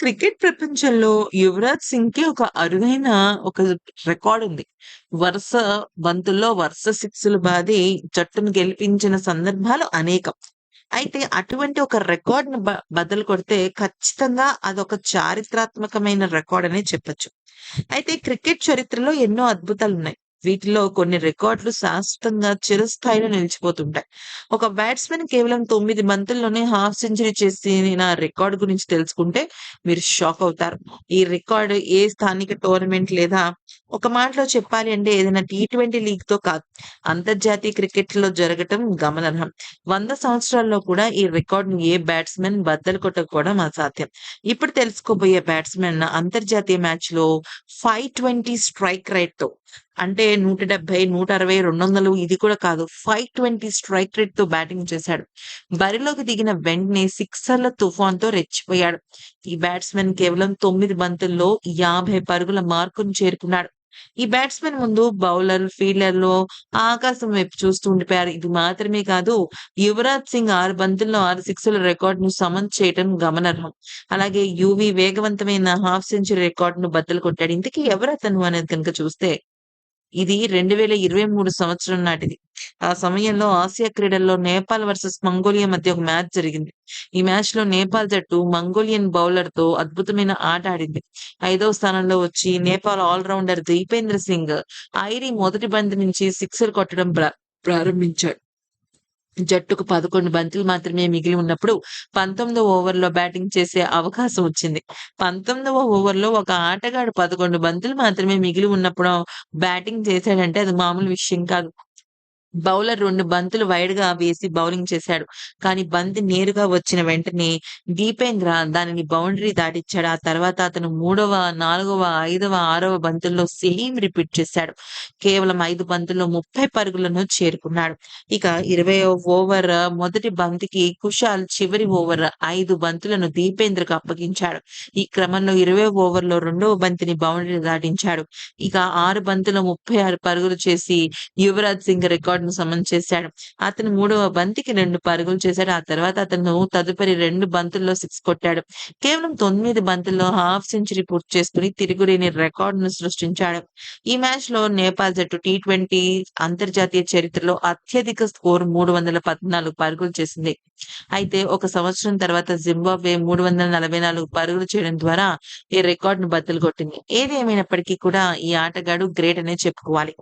Cricket ప్రపంచంలో యువరాజ్ సింగ్కి ఒక అరుదైన ఒక రికార్డ్ ఉంది. వరుస బంతుల్లో వరుస సిక్స్‌లు బాది జట్టును గెలిపించిన సందర్భాలు అనేకం. అయితే అటువంటి ఒక రికార్డ్‌ని బ బదులు కొడితే ఖచ్చితంగా అదొక చారిత్రాత్మకమైన రికార్డ్ అనే చెప్పొచ్చు. అయితే క్రికెట్ చరిత్రలో ఎన్నో అద్భుతాలు ఉన్నాయి వీటిలో కొన్ని రికార్డులు శాశ్వతంగా చిరస్థాయిలో నిలిచిపోతుంటాయి. ఒక బ్యాట్స్మెన్ కేవలం తొమ్మిది బంతుల్లోనే హాఫ్ సెంచరీ చేసిన రికార్డ్ గురించి తెలుసుకుంటే మీరు షాక్ అవుతారు. ఈ రికార్డు ఏ స్థానిక టోర్నమెంట్ లేదా ఒక మాటలో చెప్పాలి అంటే ఏదైనా టి ట్వంటీ లీగ్తో కాదు. అంతర్జాతీయ క్రికెట్లో జరగటం గమనార్హం. వంద సంవత్సరాల్లో కూడా ఈ రికార్డును ఏ బ్యాట్స్మెన్ బద్దలు కొట్టకపోవడం అసాధ్యం. ఇప్పుడు తెలుసుకోబోయే బ్యాట్స్మెన్ అంతర్జాతీయ మ్యాచ్లో ఫైవ్ ట్వంటీ స్ట్రైక్ రేట్‌తో అంటే 170, 160, 200 ఇది కూడా కాదు. 520 స్ట్రైక్ రేట్‌తో బ్యాటింగ్ చేశాడు. బరిలోకి దిగిన వెంటనే సిక్సర్ల తుఫాన్‌తో రెచ్చిపోయాడు. ఈ బ్యాట్స్మెన్ కేవలం తొమ్మిది బంతుల్లో 50 పరుగుల మార్కును చేరుకున్నాడు. ఈ బ్యాట్స్మెన్ ముందు బౌలర్, ఫీల్డర్‌లు ఆకాశం వైపు చూస్తూ ఉండిపోయారు. ఇది మాత్రమే కాదు యువరాజ్ సింగ్ ఆరు బంతుల్లో ఆరు సిక్స్‌ల రికార్డ్‌ను సమన్ చేయడం గమనార్హం. అలాగే యువి వేగవంతమైన హాఫ్ సెంచరీ రికార్డ్ను బద్దలు కొట్టాడు. ఇంతకీ ఎవరతను అనేది గనుక చూస్తే ఇది 2023 సంవత్సరం నాటిది. ఆ సమయంలో ఆసియా క్రీడల్లో నేపాల్ వర్సెస్ మంగోలియా మధ్య ఒక మ్యాచ్ జరిగింది. ఈ మ్యాచ్లో నేపాల్ జట్టు మంగోలియన్ బౌలర్తో అద్భుతమైన ఆట ఆడింది. ఐదవ స్థానంలో వచ్చి నేపాల్ ఆల్రౌండర్ దీపేంద్ర సింగ్ ఐరీ మొదటి బంతి నుంచి సిక్సర్ కొట్టడం ప్ర ప్రారంభించాడు. జట్టుకు 11 బంతులు మాత్రమే మిగిలి ఉన్నప్పుడు 19వ ఓవర్‌లో బ్యాటింగ్ చేసే అవకాశం వచ్చింది. 19వ ఓవర్‌లో ఒక ఆటగాడు 11 బంతులు మాత్రమే మిగిలి ఉన్నప్పుడు బ్యాటింగ్ చేశాడంటే అది మామూలు విషయం కాదు. బౌలర్ రెండు బంతులు వైడ్గా వేసి బౌలింగ్ చేశాడు. కానీ బంతి నేరుగా వచ్చిన వెంటనే దీపేంద్ర దానిని బౌండరీ దాటిచ్చాడు. ఆ తర్వాత అతను మూడవ, నాలుగవ, ఐదవ, ఆరవ బంతుల్లో సేమ్ రిపీట్ చేశాడు. కేవలం ఐదు బంతుల్లో 30 పరుగులను చేరుకున్నాడు. ఇక 20వ ఓవర్ మొదటి బంతికి కుషాల్ చివరి ఓవర్ ఐదు బంతులను దీపేంద్రకు అప్పగించాడు. ఈ క్రమంలో 20వ ఓవర్‌లో రెండవ బంతిని బౌండరీ దాటించాడు. ఇక 6 బంతుల్లో 36 పరుగులు చేసి యువరాజ్ సింగ్ రికార్డు పరుగులను సమం చేశాడు. అతను మూడవ బంతికి రెండు పరుగులు చేశాడు. ఆ తర్వాత అతను తదుపరి రెండు బంతుల్లో సిక్స్ కొట్టాడు. కేవలం తొమ్మిది బంతుల్లో హాఫ్ సెంచరీ పూర్తి చేసుకుని తిరుగులేని రికార్డ్‌ను సృష్టించాడు. ఈ మ్యాచ్లో నేపాల్ జట్టు టీ20 అంతర్జాతీయ చరిత్రలో అత్యధిక స్కోర్ 314 పరుగులు చేసింది. అయితే ఒక సంవత్సరం తర్వాత జింబాబ్వే 344 పరుగులు చేయడం ద్వారా ఈ రికార్డును బద్దలు కొట్టింది. ఏది ఏమైనప్పటికీ కూడా ఈ ఆటగాడు గ్రేట్ అనే చెప్పుకోవాలి.